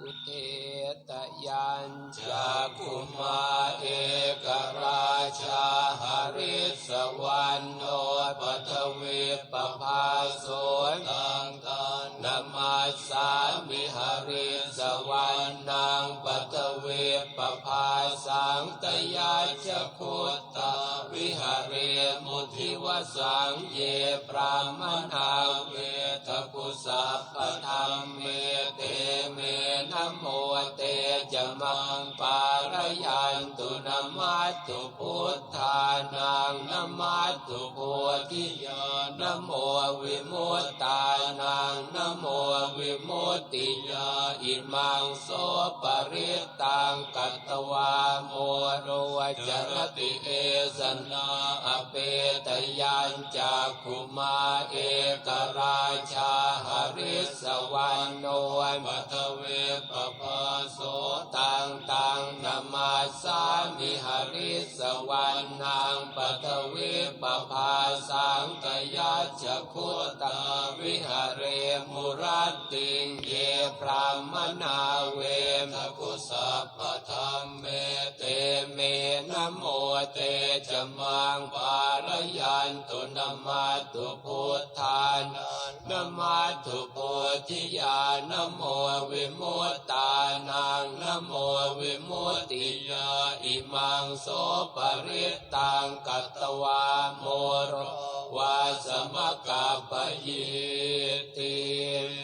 อุเทตยัญจักุมาเอกราชาหริสวรรณโนปัทวีปภาโสตังตันนมาสามิหริสวรรณังปัทวีปภาสังตยาชคุตตาวิหเรมุทิวสังเยปรามนาเวทกุสัพพธรรมเมเม จะมังปารยันตุนามาตุพุทธานังนามาตุโพธิยานะโมวิมุตตานังนะโมวิมุตติยาอิมังโสปริตตังกัตตวาโมโรวจรติเอสนาอเปตยัญจากขุมาเอกราชาหริสวรรณโนมัทเวปภาโส งตังนามาสามิหริสวรรณังปทเวปภาสังกยัจจคุตาวิหเรมุรัตติงเยพรามนาเวมกุสัพธรรมเมเตเมนโมเตจะมังปารยันตุนามาตุพุทธานนามาตุโพธิญาณโมวิมุตตา งนะโมวิมุตติยาอิมังโสปริตตังกัตตวาโมโรวาสมกาปยิติ